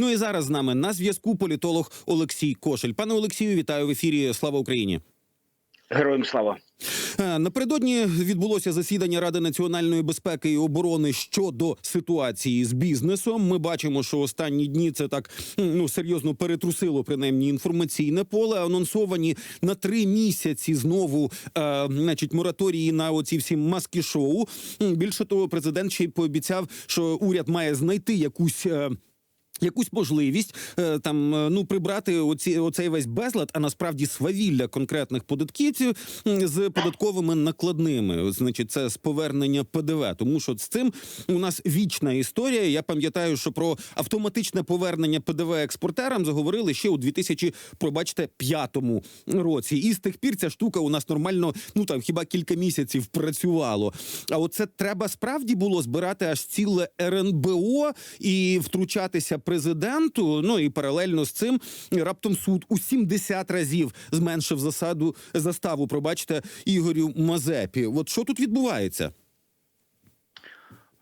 Ну і зараз з нами на зв'язку політолог Олексій Кошель. Пане Олексію, вітаю в ефірі. Слава Україні. Героям слава. Е, Напередодні відбулося засідання Ради національної безпеки і оборони щодо ситуації з бізнесом. Ми бачимо, що останні дні це так ну серйозно перетрусило принаймні інформаційне поле. Анонсовані на три місяці знову, е, значить, мораторії на оці всі маски шоу. Більше того, президент ще й пообіцяв, що уряд має знайти якусь. е, Якусь можливість е, там е, ну прибрати оці оцей весь безлад, а насправді свавілля конкретних податківців з податковими накладними. Значить, це з повернення ПДВ. Тому що з цим у нас вічна історія. Я пам'ятаю, що про автоматичне повернення ПДВ експортерам заговорили ще у 2000, пробачте, п'ятому році. І з тих пір ця штука у нас нормально, ну там хіба кілька місяців працювало. А оце треба справді було збирати аж ціле РНБО і втручатися президенту. Ну і паралельно з цим раптом суд у 70 разів зменшив засаду заставу. Пробачте Ігорю Мазепі. От що тут відбувається?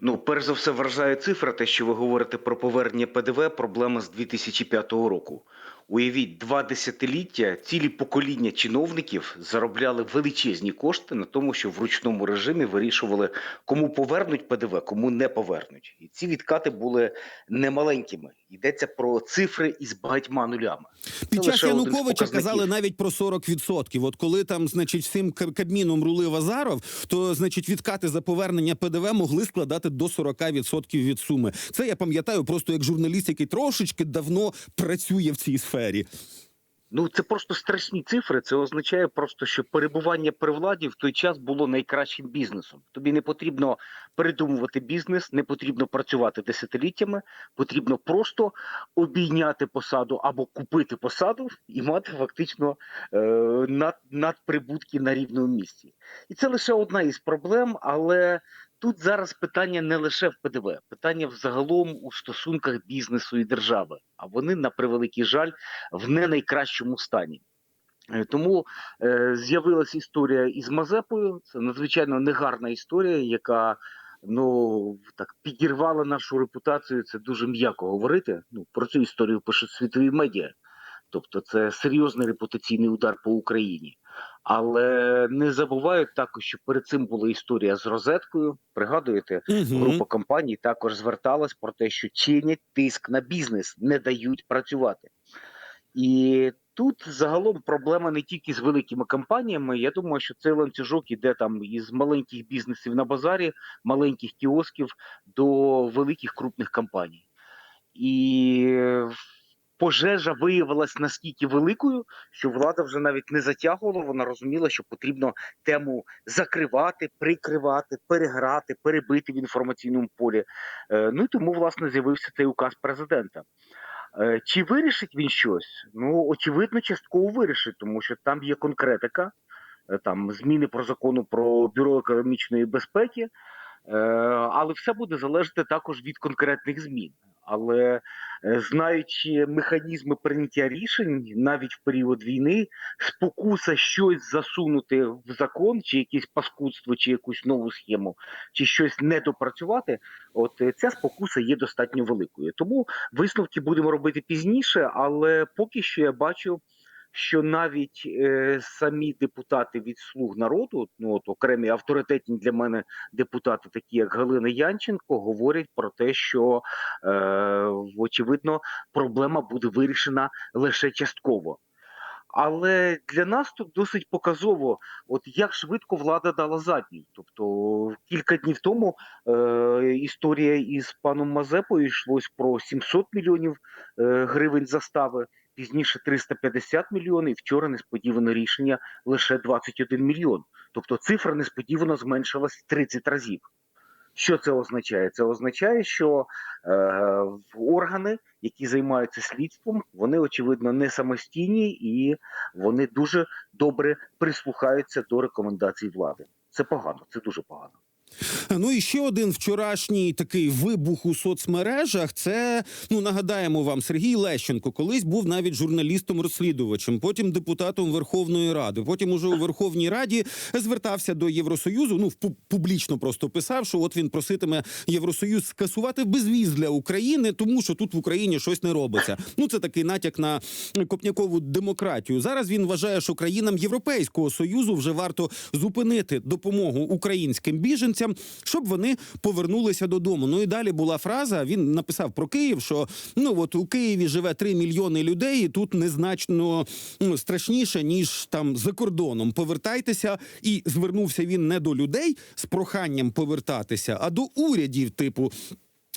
Ну, перш за все, вражає цифра, те, що ви говорите про повернення ПДВ, проблема з 2005 року. Уявіть, два десятиліття цілі покоління чиновників заробляли величезні кошти на тому, що в ручному режимі вирішували, кому повернуть ПДВ, кому не повернуть. І ці відкати були немаленькими. Йдеться про цифри із багатьма нулями. Під час Януковича казали навіть про 40%. От коли там, значить, всім Каб- кабміном рулив Азаров, то значить відкати за повернення ПДВ могли складати до 40% від суми. Це я пам'ятаю просто як журналіст, який трошечки давно працює в цій сфері. Ну, це просто страшні цифри. Це означає просто, що перебування при владі в той час було найкращим бізнесом. Тобі не потрібно придумувати бізнес, не потрібно працювати десятиліттями. Потрібно просто обійняти посаду або купити посаду і мати фактично е, над, надприбутки на рівному місці. І це лише одна із проблем, але. Тут зараз питання не лише в ПДВ, питання взагалом у стосунках бізнесу і держави. А вони, на превеликий жаль, в не найкращому стані. Е, Тому е, з'явилася історія із Мазепою. Це надзвичайно негарна історія, яка ну так підірвала нашу репутацію. Це дуже м'яко говорити. Ну про цю історію пишуть світові медіа. Тобто, це серйозний репутаційний удар по Україні. Але не забувають також, що перед цим була історія з розеткою. Пригадуєте, Група компаній також зверталась про те, що чинять тиск на бізнес, не дають працювати. І тут загалом проблема не тільки з великими компаніями. Я думаю, що цей ланцюжок іде там із маленьких бізнесів на базарі, маленьких кіосків до великих крупних компаній. І пожежа виявилась наскільки великою, що влада вже навіть не затягувала. Вона розуміла, що потрібно тему закривати, прикривати, переграти, перебити в інформаційному полі. Е, Ну і тому власне з'явився цей указ президента. Е, Чи вирішить він щось? Ну очевидно, частково вирішить, тому що там є конкретика, е, там зміни про закону про бюро економічної безпеки, але все буде залежати також від конкретних змін. Але е, знаючи механізми прийняття рішень навіть в період війни, спокуса щось засунути в закон, чи якесь паскудство, чи якусь нову схему, чи щось не допрацювати, от е, ця спокуса є достатньо великою. Тому висновки будемо робити пізніше, але поки що я бачу. Що навіть е, самі депутати від слуг народу, ну от окремі авторитетні для мене депутати, такі як Галина Янченко, говорять про те, що е, очевидно проблема буде вирішена лише частково. Але для нас тут досить показово, от як швидко влада дала задній. Тобто кілька днів тому е, історія із паном Мазепою йшлось про 700 мільйонів е, гривень застави, пізніше 350 мільйонів. і Вчора несподіване рішення лише 21 мільйон. Тобто цифра несподівано зменшилась в 30 разів. Що це означає? Це означає, що е, органи, які займаються слідством, вони очевидно не самостійні і вони дуже добре прислухаються до рекомендацій влади. Це погано, це дуже погано. Ну і ще один вчорашній такий вибух у соцмережах. Це ну нагадаємо вам, Сергій Лещенко колись був навіть журналістом-розслідувачем, потім депутатом Верховної Ради. Потім уже у Верховній Раді звертався до Євросоюзу. Ну пу- публічно просто писав, що от він проситиме Євросоюз скасувати безвіз для України, тому що тут в Україні щось не робиться. Ну це такий натяк на копнякову демократію. Зараз він вважає, що країнам Європейського союзу вже варто зупинити допомогу українським біженцям, щоб вони повернулися додому. Ну і далі була фраза. Він написав про Київ, що ну от у Києві живе 3 мільйони людей, і тут незначно ну, страшніше ніж там за кордоном. Повертайтеся, і звернувся він не до людей з проханням повертатися, а до урядів, типу.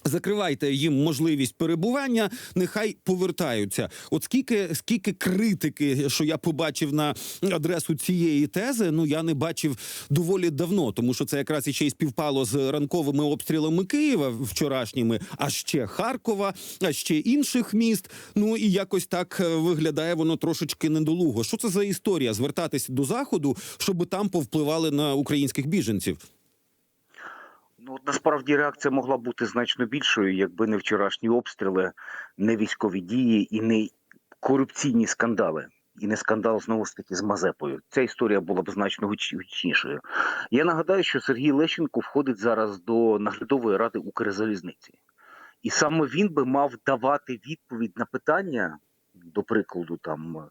Закривайте їм можливість перебування, нехай повертаються. От скільки скільки критики, що я побачив на адресу цієї тези, ну я не бачив доволі давно, тому що це якраз і ще й співпало з ранковими обстрілами Києва вчорашніми, а ще Харкова, а ще інших міст. Ну і якось так е, виглядає воно трошечки недолуго. Що це за історія? Звертатися до заходу, щоб там повпливали на українських біженців. Ну насправді реакція могла бути значно більшою, якби не вчорашні обстріли, не військові дії і не корупційні скандали. І не скандал знову ж таки з Мазепою. Ця історія була б значно гуч- гучнішою. Я нагадаю, що Сергій Лещенко входить зараз до наглядової ради Укрзалізниці, і саме він би мав давати відповідь на питання, до прикладу, там е,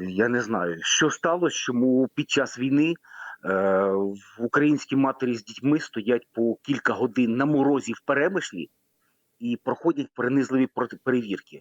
я не знаю, що сталося, чому під час війни в українські матері з дітьми стоять по кілька годин на морозі в перемишлі і проходять принизливі перевірки,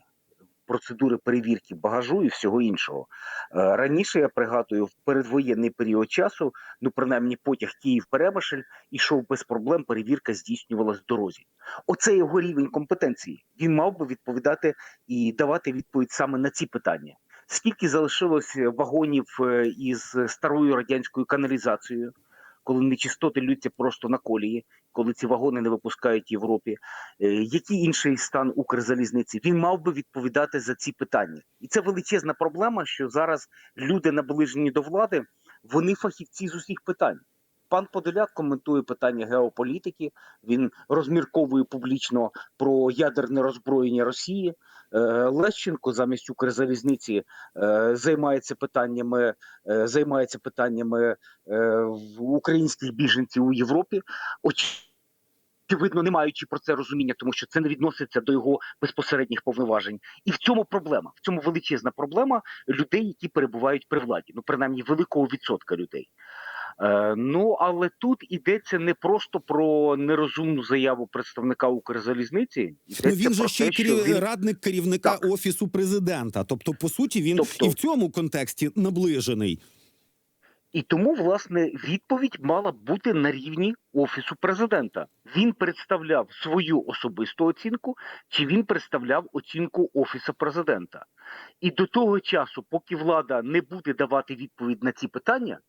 процедури перевірки багажу і всього іншого. Е, Раніше я пригадую, в передвоєнний період часу, ну принаймні потяг Київ Перемишль ішов без проблем. Перевірка здійснювалась в дорозі. Оце його рівень компетенції. Він мав би відповідати і давати відповідь саме на ці питання. Скільки залишилось вагонів е, із старою радянською каналізацією, коли нечистоти лються просто на колії, коли ці вагони не випускають Європі? Е, Який інший стан Укрзалізниці? Він мав би відповідати за ці питання, і це величезна проблема, що зараз люди наближені до влади, вони фахівці з усіх питань. Пан Подоляк коментує питання геополітики. Він розмірковує публічно про ядерне роззброєння Росії. Е, Лещенко замість Укрзалізниці е, займається питаннями, е, займається питаннями українських біженців у Європі. Очевидно, не маючи про це розуміння, тому що це не відноситься до його безпосередніх повноважень. І в цьому проблема. В цьому величезна проблема людей, які перебувають при владі. Ну, принаймні, великого відсотка людей. Е, ну але тут йдеться не просто про нерозумну заяву представника Укрзалізниці. Ну він же ще й те, керів... він- радник керівника Так. офісу президента. Тобто, по суті, він Тобто- і в цьому контексті наближений. І тому, власне, відповідь мала бути на рівні офісу президента. Він представляв свою особисту оцінку, чи він представляв оцінку офісу президента. І до того часу, поки влада не буде давати відповідь на ці питання,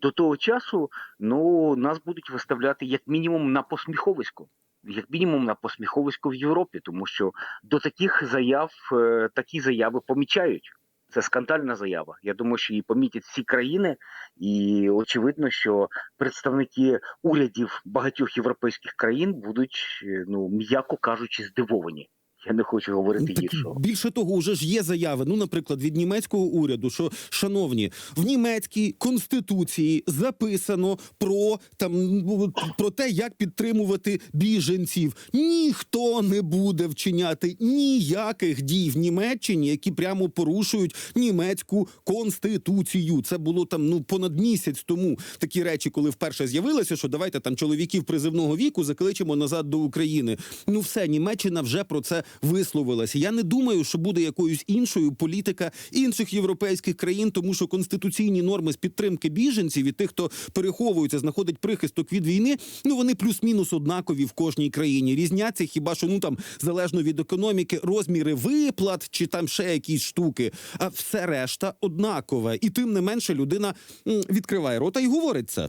до того часу ну нас будуть виставляти як мінімум на посміховисько. Як мінімум на посміховисько в Європі, тому що до таких заяв е, такі заяви помічають. Це скандальна заява. Я думаю, що її помітять всі країни, і очевидно, що представники урядів багатьох європейських країн будуть, е, ну м'яко кажучи, здивовані. Я не хочу говорити Ну, Так, гіршого. більше того, уже ж є заяви. Ну, наприклад, від німецького уряду, що шановні, в німецькій конституції записано про там ну, про те, як підтримувати біженців. Ніхто не буде вчиняти ніяких дій в Німеччині, які прямо порушують німецьку конституцію. Це було там ну понад місяць тому. Такі речі, коли вперше з'явилося, що давайте там чоловіків призивного віку закличемо назад до України. Ну все, Німеччина вже про це висловилася. Я не думаю, що буде якоюсь іншою політика інших європейських країн, тому що конституційні норми з підтримки біженців і тих, хто переховується, знаходить прихисток від війни. Ну вони плюс-мінус однакові в кожній країні. Різняться хіба що ну там залежно від економіки, розміри виплат чи там ще якісь штуки. А все решта однакове, і тим не менше людина відкриває рота і говорить це.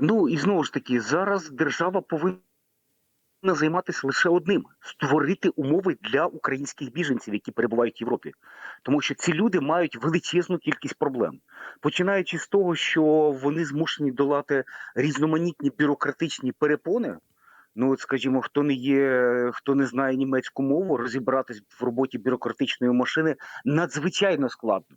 Ну і знову ж таки, зараз держава повинна займатися лише одним: створити умови для українських біженців, які перебувають в Європі, тому що ці люди мають величезну кількість проблем, починаючи з того, що вони змушені долати різноманітні бюрократичні перепони. Ну, от, скажімо, хто не є, хто не знає німецьку мову, розібратись в роботі бюрократичної машини надзвичайно складно.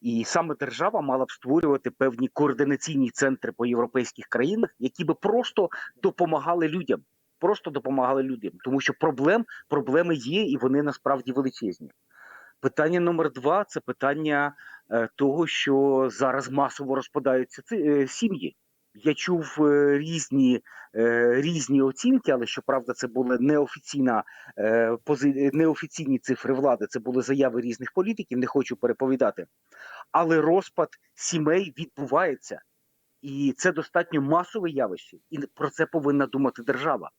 І саме держава мала б створювати певні координаційні центри по європейських країнах, які би просто допомагали людям. Просто допомагали людям, тому що проблем проблеми є, і вони насправді величезні. Питання номер два це питання е, того, що зараз масово розпадаються е, сім'ї. Я чув е, різні, різні оцінки, але щоправда, це були неофіційна неофіційні цифри влади. Це були заяви різних політиків. Не хочу переповідати. Але розпад сімей відбувається, і це достатньо масове явище, і про це повинна думати держава.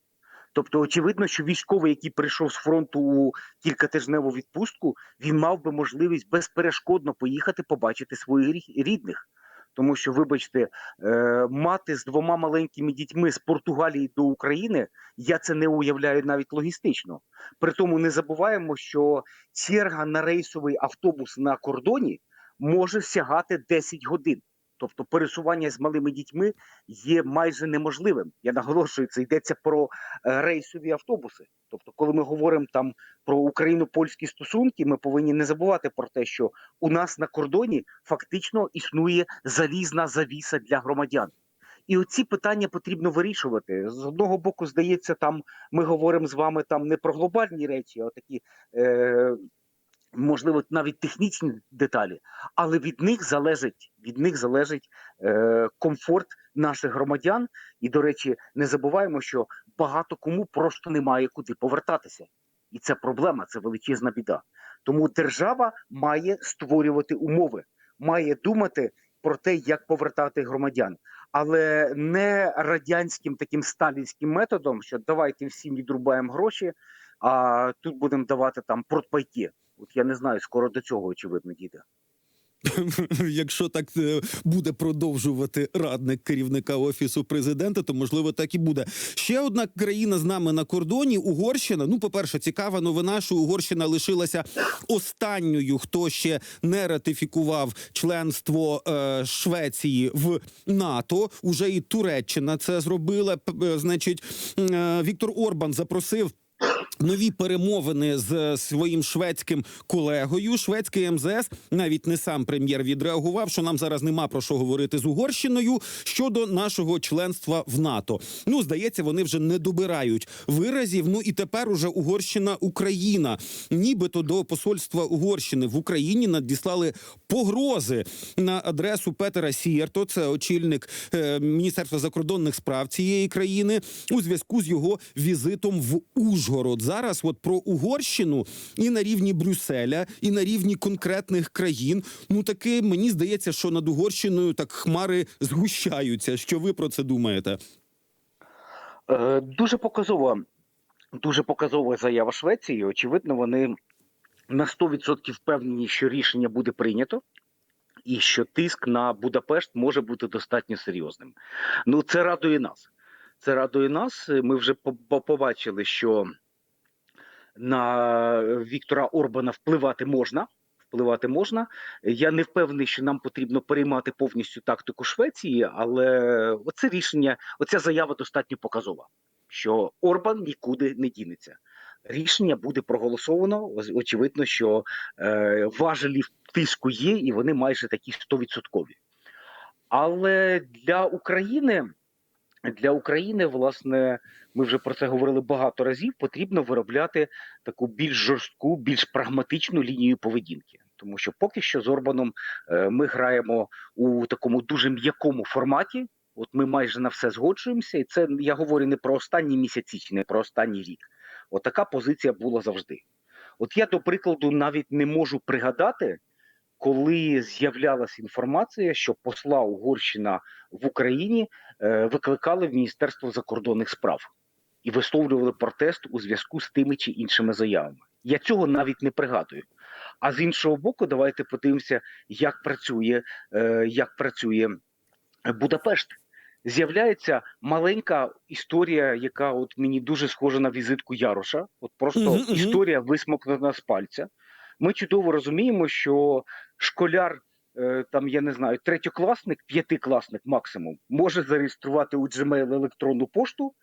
Тобто, очевидно, що військовий, який прийшов з фронту у кількатижневу відпустку, він мав би можливість безперешкодно поїхати побачити своїх рідних. Тому що, вибачте, е, мати з двома маленькими дітьми з Португалії до України, я це не уявляю навіть логістично. При тому не забуваємо, що черга на рейсовий автобус на кордоні може сягати 10 годин. Тобто пересування з малими дітьми є майже неможливим. Я наголошую, це йдеться про е, рейсові автобуси. Тобто, коли ми говоримо там про україно-польські стосунки, ми повинні не забувати про те, що у нас на кордоні фактично існує залізна завіса для громадян. І оці питання потрібно вирішувати. З одного боку, здається, там ми говоримо з вами там не про глобальні речі, а такі е, можливо навіть технічні деталі, але від них залежить від них залежить е, комфорт наших громадян. І, до речі, не забуваємо, що багато кому просто немає куди повертатися, і це проблема, це величезна біда. Тому держава має створювати умови, має думати про те, як повертати громадян, але не радянським таким сталінським методом, що давайте всім відрубаємо гроші, а тут будемо давати там портпайки. От я не знаю, скоро до цього очевидно дійде. Якщо так е, буде продовжувати радник керівника офісу президента, то можливо так і буде. Ще одна країна з нами на кордоні Угорщина. Ну, по перше, цікава новина, що Угорщина лишилася останньою, хто ще не ратифікував членство е, Швеції в НАТО. Уже і Туреччина це зробила. Е, Значить, е, Віктор Орбан запросив. Нові перемовини з своїм шведським колегою. Шведський МЗС навіть не сам прем'єр відреагував, що нам зараз нема про що говорити з Угорщиною щодо нашого членства в НАТО. Ну здається, вони вже не добирають виразів. Ну і тепер уже Угорщина Україна, нібито до посольства Угорщини в Україні надіслали погрози на адресу Петера Сієрто. Це очільник е, Міністерства закордонних справ цієї країни у зв'язку з його візитом в Ужгород. Зараз от про Угорщину і на рівні Брюсселя, і на рівні конкретних країн. Ну таки мені здається, що над Угорщиною так хмари згущаються. Що ви про це думаєте? Е, дуже показова, дуже показова заява Швеції. Очевидно, вони на 100% впевнені, що рішення буде прийнято. І що тиск на Будапешт може бути достатньо серйозним. Ну це радує нас. Це радує нас. Ми вже побачили, що на Віктора Орбана впливати можна. Впливати можна. Я не впевнений, що нам потрібно переймати повністю тактику Швеції, але оце рішення, оця заява достатньо показова, що Орбан нікуди не дінеться. Рішення буде проголосовано. Очевидно, що е, важелі тиску є, і вони майже такі стовідсоткові. Але для України, для України, власне, ми вже про це говорили багато разів. Потрібно виробляти таку більш жорстку, більш прагматичну лінію поведінки. Тому що поки що з Орбаном е, ми граємо у такому дуже м'якому форматі. От ми майже на все згоджуємося, і це я говорю не про останні місяці, чи не про останній рік. От позиція була завжди. От я, до прикладу, навіть не можу пригадати, коли з'являлася інформація, що посла Угорщина в Україні е, викликали в Міністерство закордонних справ і висловлювали протест у зв'язку з тими чи іншими заявами. Я цього навіть не пригадую. А з іншого боку, давайте подивимося, як працює, е, як працює Будапешт. з'являється маленька історія, яка от мені дуже схожа на візитку Яроша. От просто історія висмокнена з пальця. Ми чудово розуміємо, що школяр, е, там я не знаю, третьокласник, п'ятикласник максимум, може зареєструвати у Gmail електронну пошту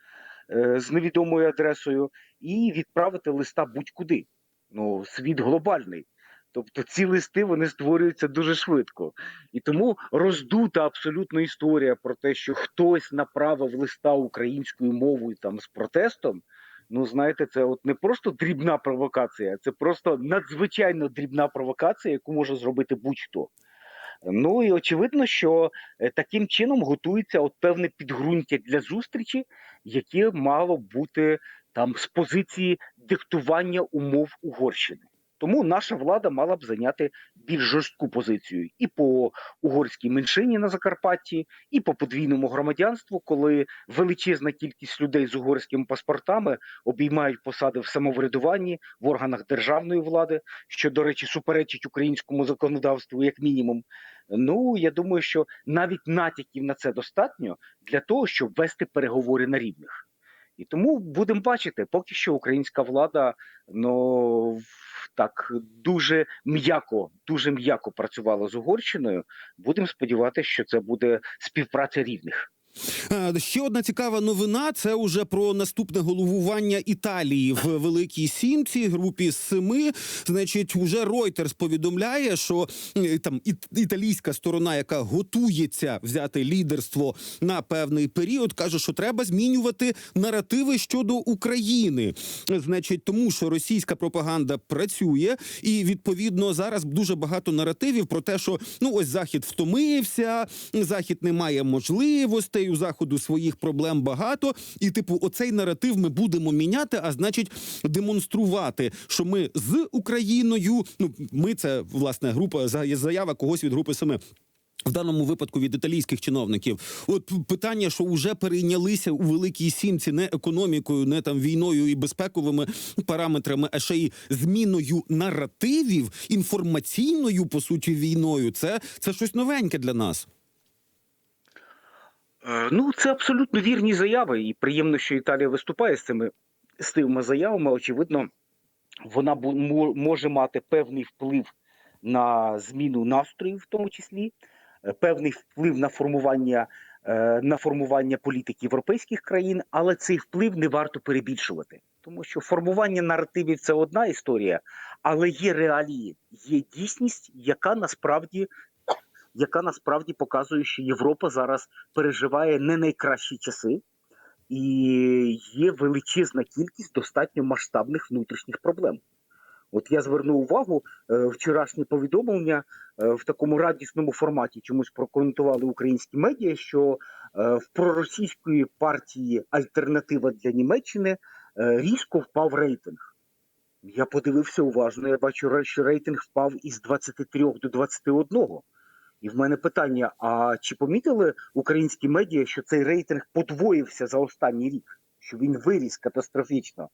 е, з невідомою адресою і відправити листа будь-куди. Ну, світ глобальний. Тобто ці листи вони створюються дуже швидко. І тому роздута абсолютно історія про те, що хтось направив листа українською мовою там з протестом. Ну, знаєте, це от не просто дрібна провокація, це просто надзвичайно дрібна провокація, яку може зробити будь-хто. Ну і очевидно, що е, таким чином готується от певне підґрунтя для зустрічі, яке мало бути там з позиції диктування умов Угорщини. Тому наша влада мала б зайняти більш жорстку позицію і по угорській меншині на Закарпатті, і по подвійному громадянству, коли величезна кількість людей з угорськими паспортами обіймають посади в самоврядуванні в органах державної влади, що, до речі, суперечить українському законодавству, як мінімум. Ну я думаю, що навіть натяків на це достатньо для того, щоб вести переговори на рівних. І тому будемо бачити, поки що українська влада ну так дуже м'яко, дуже м'яко працювала з Угорщиною. Будемо сподіватися, що це буде співпраця рівних. Е, Ще одна цікава новина: це уже про наступне головування Італії в Великій Сімці, групі семи. Значить, уже Reuters повідомляє, що там італійська сторона, яка готується взяти лідерство на певний період, каже, що треба змінювати наративи щодо України. Значить, тому що російська пропаганда працює, і відповідно зараз дуже багато наративів про те, що ну ось захід втомився, захід не має можливостей, у заходу своїх проблем багато. І, типу, оцей наратив ми будемо міняти, а значить, демонструвати, що ми з Україною. Ну, ми це власне група за- заява когось від групи семи. В даному випадку від італійських чиновників, от питання, що вже перейнялися у великій сімці не економікою, не там війною і безпековими параметрами, а ще й зміною наративів, інформаційною по суті війною. Це, це щось новеньке для нас. Е, Ну, це абсолютно вірні заяви, і приємно, що Італія виступає з цими з тими заявами. Очевидно, вона може мати певний вплив на зміну настроїв, в тому числі, е, певний вплив на формування, е, на формування політики європейських країн, але цей вплив не варто перебільшувати, тому що формування наративів це одна історія, але є реалії, є дійсність, яка насправді. Яка насправді показує, що Європа зараз переживає не найкращі часи, і є величезна кількість достатньо масштабних внутрішніх проблем. От я звернув увагу е, вчорашнє повідомлення е, в такому радісному форматі чомусь прокоментували українські медіа, що е, в проросійської партії Альтернатива для Німеччини різко впав рейтинг. Я подивився уважно. Я бачу, що рейтинг впав із 23 до 21. І в мене питання: а чи помітили українські медіа, що цей рейтинг подвоївся за останній рік? Що він виріс катастрофічно?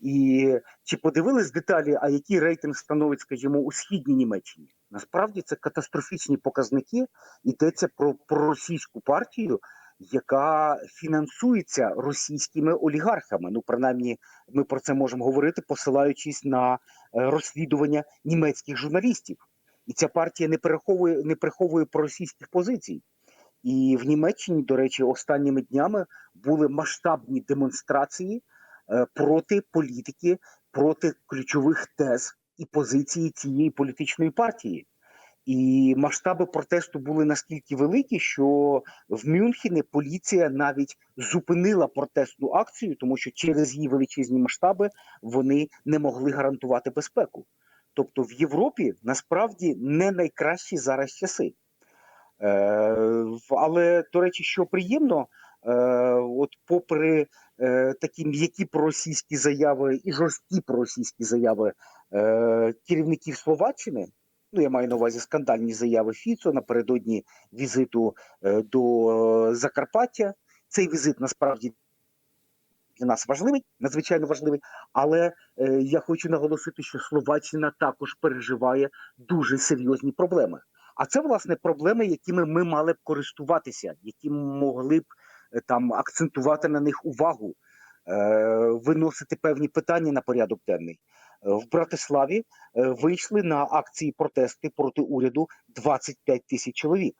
І чи подивились деталі, а який рейтинг становить, скажімо, у східній Німеччині? Насправді це катастрофічні показники. Йдеться про проросійську партію, яка фінансується російськими олігархами. Ну, принаймні, ми про це можемо говорити, посилаючись на е, розслідування німецьких журналістів. І ця партія не переховує не приховує проросійських позицій. І в Німеччині, до речі, останніми днями були масштабні демонстрації е, проти політики, проти ключових тез і позиції цієї політичної партії. І масштаби протесту були наскільки великі, що в Мюнхені поліція навіть зупинила протестну акцію, тому що через її величезні масштаби вони не могли гарантувати безпеку. Тобто в Європі насправді не найкращі зараз часи. Е, але, до речі, що приємно, е, от попри е, такі м'які проросійські заяви і жорсткі проросійські заяви керівників Словаччини, ну я маю на увазі скандальні заяви Фіцо напередодні візиту до Закарпаття. Цей візит насправді для нас важливий, надзвичайно важливий. Але е, я хочу наголосити, що Словаччина також переживає дуже серйозні проблеми. А це власне проблеми, якими ми мали б користуватися, які могли б е, там акцентувати на них увагу, е, виносити певні питання на порядок денний. В Братиславі е, вийшли на акції протести проти уряду 25 тисяч чоловік.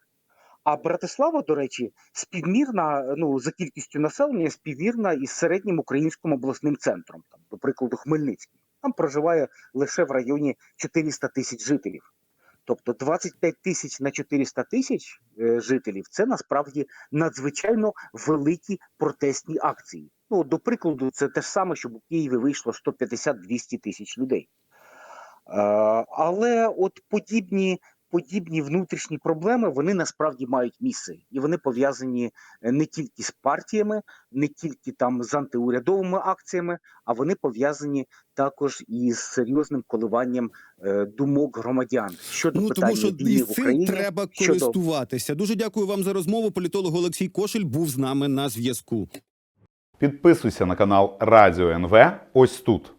А Братислава, до речі, співмірна ну за кількістю населення, співмірна із середнім українським обласним центром, там, до прикладу, Хмельницький. Там проживає лише в районі 400 тисяч жителів. Тобто 25 тисяч на 400 тисяч е, жителів це насправді надзвичайно великі протестні акції. Ну, до прикладу, це те ж саме, щоб у Києві вийшло 150-200 тисяч людей. Е, але от подібні, подібні внутрішні проблеми вони насправді мають місце, і вони пов'язані е, не тільки з партіями, не тільки там з антиурядовими акціями, а вони пов'язані також із серйозним коливанням е, думок громадян щодо Ну питання тому що війни в Україні. треба щодо користуватися. Дуже дякую вам за розмову. Політолог Олексій Кошель був з нами на зв'язку. Підписуйся на канал Радіо НВ ось тут.